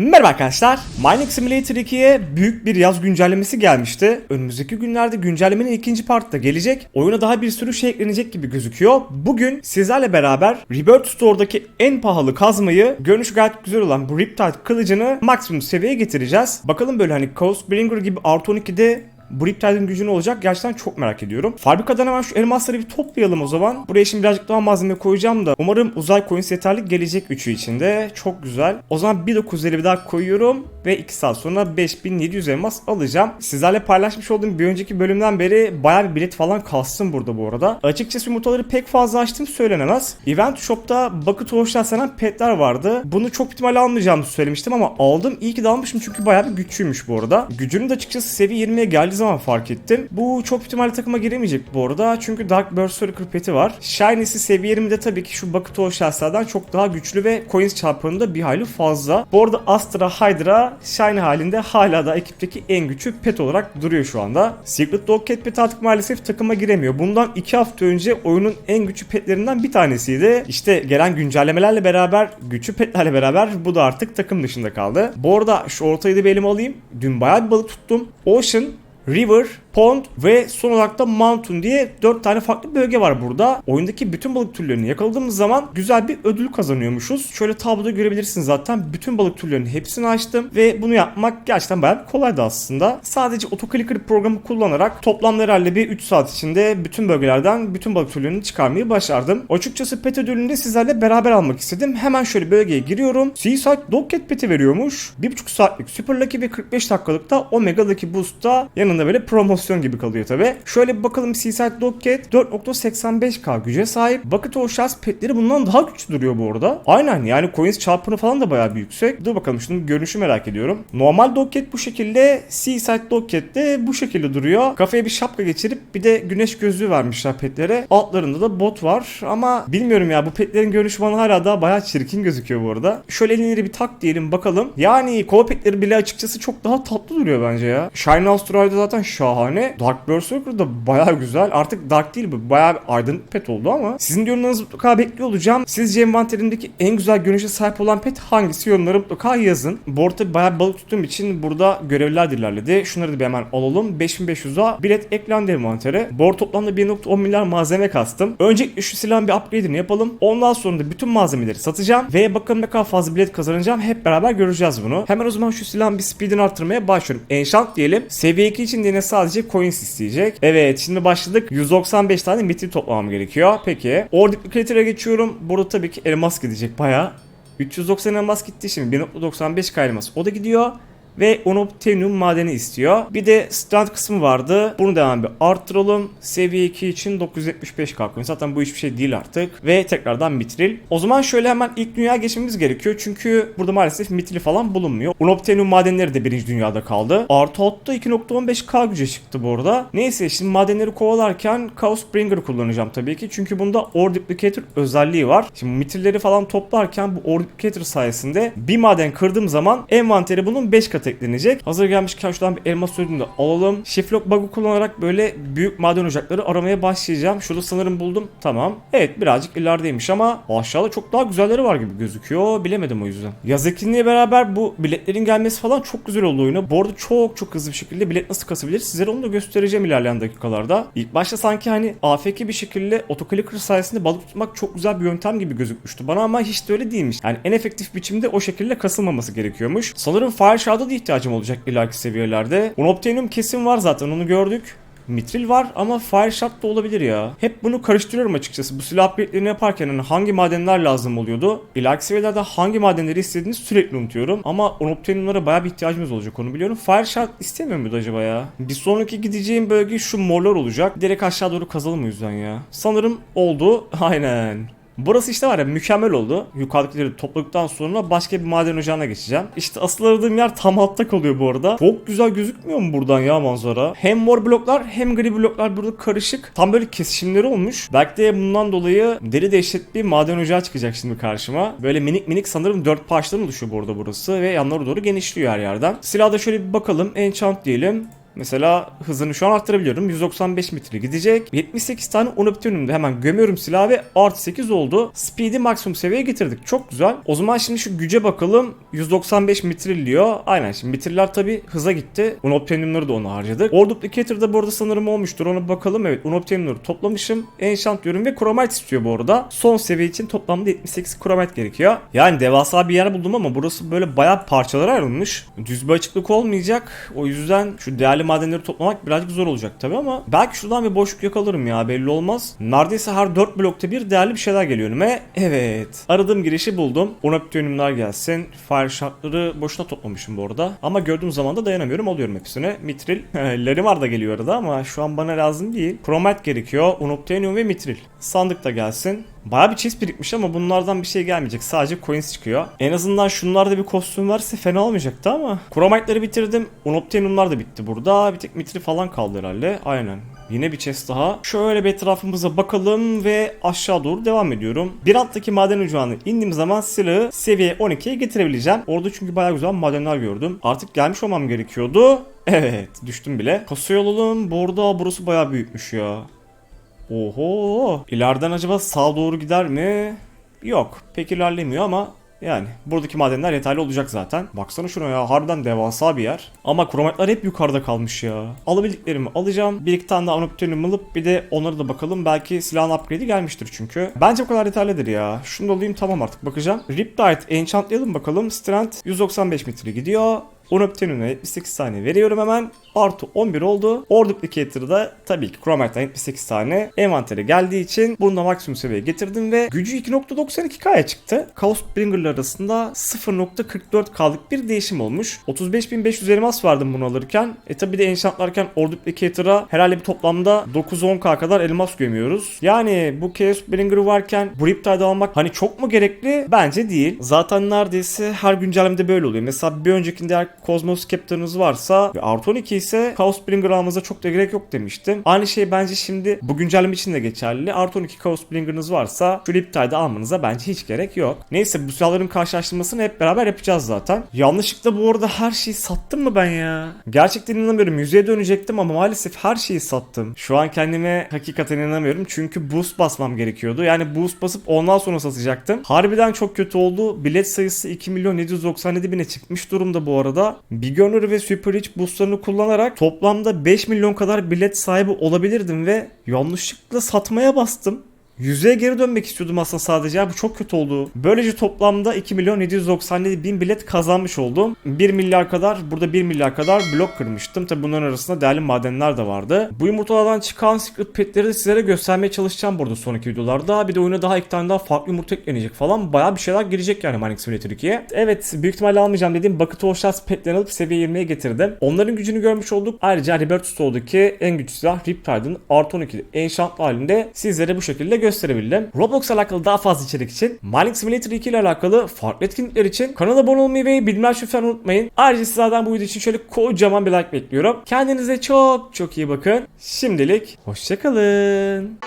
Merhaba arkadaşlar. Mining Simulator 2'ye büyük bir yaz güncellemesi gelmişti. Önümüzdeki günlerde güncellemenin ikinci partı da gelecek. Oyuna daha bir sürü şey eklenecek gibi gözüküyor. Bugün sizlerle beraber Rebirth Store'daki en pahalı kazmayı, görünüşü gayet güzel olan bu Riptide kılıcını maksimum seviyeye getireceğiz. Bakalım böyle hani Chaos Bringer gibi Artı 12'de bu Riptide'in gücü ne olacak gerçekten çok merak ediyorum. Fabrikadan hemen şu elmasları bir toplayalım o zaman. Buraya şimdi birazcık daha malzeme koyacağım da umarım uzay coins yeterli gelecek üçü içinde. Çok güzel. O zaman 1950 bir daha koyuyorum ve 2 saat sonra 5700 elmas alacağım. Sizlerle paylaşmış olduğum bir önceki bölümden beri bayağı bir bilet falan kastım burada bu arada. Açıkçası yumurtaları pek fazla açtım söylenemez. Event Shop'ta Bucket Hoş'tan senen petler vardı. Bunu çok ihtimal almayacağımı söylemiştim ama aldım. İyi ki de almışım çünkü bayağı bir güçlüymüş bu arada. Gücünün de açıkçası seviye 20'ye geldiği zaman fark ettim. Bu çok ihtimalle takıma giremeyecek bu arada. Çünkü Dark Berserker peti var. Shiny'si seviye 20'de tabii ki şu Bucket Hoş'lardan çok daha güçlü ve coins çarpanında bir hayli fazla. Bu arada Astra Hydra Shiny halinde hala da ekipteki en güçlü pet olarak duruyor şu anda. Secret Dog Cat pet artık maalesef takıma giremiyor. Bundan 2 hafta önce oyunun en güçlü petlerinden bir tanesiydi. İşte gelen güncellemelerle beraber, güçlü petlerle beraber bu da artık takım dışında kaldı. Bu arada şu ortayı da bir elime alayım. Dün bayağı bir balık tuttum. Ocean, River, Pond ve son olarak da Mountain diye 4 tane farklı bölge var burada. Oyundaki bütün balık türlerini yakaladığımız zaman güzel bir ödül kazanıyormuşuz. Şöyle tabloda görebilirsiniz zaten bütün balık türlerinin hepsini açtım ve bunu yapmak gerçekten bayağı kolaydı aslında. Sadece AutoClicker programı kullanarak toplamda herhalde bir 3 saat içinde bütün bölgelerden bütün balık türlerini çıkarmayı başardım. Açıkçası pet ödülünü de sizlerle beraber almak istedim. Hemen şöyle bölgeye giriyorum. Seaside Dogcat peti veriyormuş. 1,5 saatlik Super Lucky ve 45 dakikalıkta Omega Lucky Boost'ta yanında böyle promosyon gibi kalıyor tabi. Şöyle bir bakalım Seaside Dogcat 4.85k güce sahip. Bucket of Sharks petleri bundan daha güçlü duruyor bu arada. Aynen yani coins çarpımı falan da bayağı bir yüksek. Dur bakalım şunun görünüşü merak ediyorum. Normal Dogcat bu şekilde Seaside Dogcat de bu şekilde duruyor. Kafaya bir şapka geçirip bir de güneş gözlüğü vermişler petlere. Altlarında da bot var ama bilmiyorum ya bu petlerin görünüşü bana hala daha bayağı çirkin gözüküyor bu arada. Şöyle elleri bir tak diyelim bakalım. Yani kova petleri bile açıkçası çok daha tatlı duruyor bence ya. Shine Australia'da zaten şahane. Dark Berserker da bayağı güzel. Artık Dark değil bu. Bir aydınlık pet oldu ama sizin yorumlarınızı mutlaka bekliyor olacağım. Sizce envanterimdeki en güzel görünüşe sahip olan pet hangisi yorumlara mutlaka yazın. Bu arada bayağı balık tuttuğum için burada görevler de ilerledi. Şunları da bir hemen alalım. 5500'a bilet eklendi envantere. Arada toplamda 1.10 milyar malzeme kastım. Öncelikle şu silahın bir upgrade'ini yapalım. Ondan sonra da bütün malzemeleri satacağım. Ve bakalım ne kadar fazla bilet kazanacağım. Hep beraber göreceğiz bunu. Hemen o zaman şu silahın bir speedini arttırmaya başlıyorum. Enchant diyelim. Seviye 2 için de yine sadece coins isteyecek. Evet şimdi başladık. 195 tane metal toplamam gerekiyor. Peki. Ordik Creator'a geçiyorum. Burada tabii ki elmas gidecek bayağı. 390 elmas gitti şimdi. 1.95k elmas. O da gidiyor ve unobtainium madeni istiyor. Bir de strand kısmı vardı. Bunu hemen bir arttıralım. Seviye 2 için 975 kalkıyor. Zaten bu hiçbir şey değil artık. Ve tekrardan mitril. O zaman şöyle hemen ilk dünya geçmemiz gerekiyor. Çünkü burada maalesef mitril falan bulunmuyor. Unobtainium madenleri de birinci dünyada kaldı. Artı altta 2.15k güce çıktı bu arada. Neyse şimdi madenleri kovalarken Chaos Bringer kullanacağım tabii ki. Çünkü bunda Ore Duplicator özelliği var. Şimdi mitrilleri falan toplarken bu Ore Duplicator sayesinde bir maden kırdığım zaman envanteri bunun 5 katı eklenecek. Hazır gelmişken şuradan bir elmas ödülünü de alalım. Shiftlock bug'ı kullanarak böyle büyük maden ocakları aramaya başlayacağım. Şurada sanırım buldum. Tamam. Evet birazcık ilerideymiş ama aşağıda çok daha güzelleri var gibi gözüküyor. Bilemedim o yüzden. Yaz etkinliğiyle beraber bu biletlerin gelmesi falan çok güzel oldu oyuna. Bu arada çok çok hızlı bir şekilde bilet nasıl kasabilir sizlere onu da göstereceğim ilerleyen dakikalarda. İlk başta sanki hani AFK bir şekilde otoclicker sayesinde balık tutmak çok güzel bir yöntem gibi gözükmüştü bana ama hiç de öyle değilmiş. Yani en efektif biçimde o şekilde kasılmaması gerekiyormuş. Sanırım Fire Shard'a da ihtiyacım olacak ileriki seviyelerde. Unobtainium kesin var zaten onu gördük. Mitril var ama Fire Shot da olabilir ya. Hep bunu karıştırıyorum açıkçası. Bu silah upgrade'lerini yaparken hani hangi madenler lazım oluyordu? İleriki seviyelerde hangi madenleri istediğini sürekli unutuyorum. Ama Unobtainium'lara bayağı bir ihtiyacımız olacak onu biliyorum. Fire Shot istemiyor muydu acaba ya? Bir sonraki gideceğim bölge şu morlar olacak. Direkt aşağı doğru kazalım o yüzden ya. Sanırım oldu. Aynen. Burası işte var ya mükemmel oldu. Yukarıdakileri topladıktan sonra başka bir maden ocağına geçeceğim. İşte asıl aradığım yer tam altta kalıyor bu arada. Çok güzel gözükmüyor mu buradan ya manzara? Hem mor bloklar hem gri bloklar burada karışık. Tam böyle kesişimleri olmuş. Belki de bundan dolayı deri dehşet bir maden ocağı çıkacak şimdi karşıma. Böyle minik minik sanırım dört parçadan oluşuyor bu arada burası. Ve yanlara doğru genişliyor her yerden. Silahda şöyle bir bakalım. Enchant diyelim. Mesela hızını şu an arttırabiliyorum. 195 metre gidecek. 78 tane unoptionumda hemen gömüyorum silahı ve artı 8 oldu. Speed'i maksimum seviyeye getirdik. Çok güzel. O zaman şimdi şu güce bakalım. 195 mitriliyor. Aynen şimdi mitriller tabi hıza gitti. Unoptionumları da onu harcadık. Order Duplicator'da bu arada sanırım olmuştur. Ona bakalım. Evet unoptionumları toplamışım. Enchant diyorum ve Chromite istiyor bu arada. Son seviye için toplamda 78 Chromite gerekiyor. Yani devasa bir yer buldum ama burası böyle bayağı parçalara ayrılmış. Düz bir açıklık olmayacak. O yüzden şu değerli madenleri toplamak birazcık zor olacak tabi ama belki şuradan bir boşluk yakalarım ya belli olmaz. Neredeyse her 4 blokta bir değerli bir şeyler geliyor önüme. Evet. Aradığım girişi buldum. Unoptionumlar gelsin. Fire shotları boşuna toplamışım bu arada. Ama gördüğüm zaman da dayanamıyorum. Alıyorum hepsini. Mitril. Larimar da geliyor arada ama şu an bana lazım değil. Chromite gerekiyor. Unobtainium ve mitril. Sandık da gelsin. Baya bir chest birikmiş ama bunlardan bir şey gelmeyecek. Sadece coins çıkıyor. En azından şunlarda bir kostüm varsa fena olmayacaktı ama. Chromite'ları bitirdim. Unobtainiumlar da bitti burada. Bir tek mitri falan kaldı herhalde. Aynen. Yine bir chest daha. Şöyle bir etrafımıza bakalım ve aşağı doğru devam ediyorum. Bir alttaki maden ocağına indiğim zaman silahı seviye 12'ye getirebileceğim. Orada çünkü bayağı güzel madenler gördüm. Artık gelmiş olmam gerekiyordu. Evet düştüm bile. Kasaya alalım. Bu arada burası bayağı büyükmüş ya. Oho. İleriden acaba sağa doğru gider mi? Yok. Pek ilerlemiyor ama yani buradaki madenler yeterli olacak zaten. Baksana şuna ya harbiden devasa bir yer. Ama kromatlar hep yukarıda kalmış ya. Alabildiklerimi alacağım. Bir iki tane daha anoptenium alıp bir de onlara da bakalım. Belki silahın upgrade'i gelmiştir çünkü. Bence bu kadar yeterlidir ya. Şunu da alayım tamam artık bakacağım. Riptide enchantlayalım bakalım. Strength 195 metre gidiyor. Unobtainium'a 78 tane veriyorum hemen. Artı 11 oldu. Ore Duplicator'da tabii ki Chromate'dan 78 tane envantere geldiği için bunu da maksimum seviyeye getirdim ve gücü 2.92K'ya çıktı. Chaos Bringer'lar arasında 0.44K'lık bir değişim olmuş. 35.500 elmas verdim bunu alırken. E tabi de enchantlarken Ore Duplicator'a herhalde bir toplamda 9-10K kadar elmas gömüyoruz. Yani bu Chaos Bringer varken bu Riptide almak hani çok mu gerekli? Bence değil. Zaten neredeyse her güncellemede böyle oluyor. Mesela bir öncekinde Cosmos Captain'ınız varsa ve artı 12 ise Chaos Bringer almanıza çok da gerek yok demiştim. Aynı şey bence şimdi bu güncelleme için de geçerli. Artı 12 Chaos Bringer'ınız varsa şu Riptide'ı almanıza bence hiç gerek yok. Neyse bu silahların karşılaştırmasını hep beraber yapacağız zaten. Yanlışlıkla bu arada her şeyi sattım mı ben ya? Gerçekten inanamıyorum. Yüzeye dönecektim ama maalesef her şeyi sattım. Şu an kendime hakikaten inanamıyorum. Çünkü boost basmam gerekiyordu. Yani boost basıp ondan sonra satacaktım. Harbiden çok kötü oldu. Bilet sayısı 2 milyon 797 bine çıkmış durumda bu arada. Beginner ve Super Rich boostlarını kullanarak toplamda 5 milyon kadar bilet sahibi olabilirdim ve yanlışlıkla satmaya bastım. Yüzeye geri dönmek istiyordum aslında sadece. Bu çok kötü oldu. Böylece toplamda 2 milyon 797 bin bilet kazanmış oldum. 1 milyar kadar burada 1 milyar kadar blok kırmıştım. Tabi bunların arasında değerli madenler de vardı. Bu yumurtalardan çıkan secret petleri de sizlere göstermeye çalışacağım burada sonraki videolarda. Bir de oyuna daha iki tane daha farklı yumurta eklenecek falan. Bayağı bir şeyler girecek yani Mining Simulator 2'ye. Evet büyük ihtimalle almayacağım dediğim Bucket of Shards petlerini alıp seviye 20'ye getirdim. Onların gücünü görmüş olduk. Ayrıca Rebirth Store'daki en güçlü silah Riptide'ın artı 12 enchant halinde sizlere bu şekilde gösterebildim. Roblox alakalı daha fazla içerik için Mining Simulator 2 ile alakalı farklı etkinlikler için kanala abone olmayı ve bildirimler lütfen unutmayın. Ayrıca sizlerden bu video için şöyle kocaman bir like bekliyorum. Kendinize çok çok iyi bakın. Şimdilik hoşçakalın.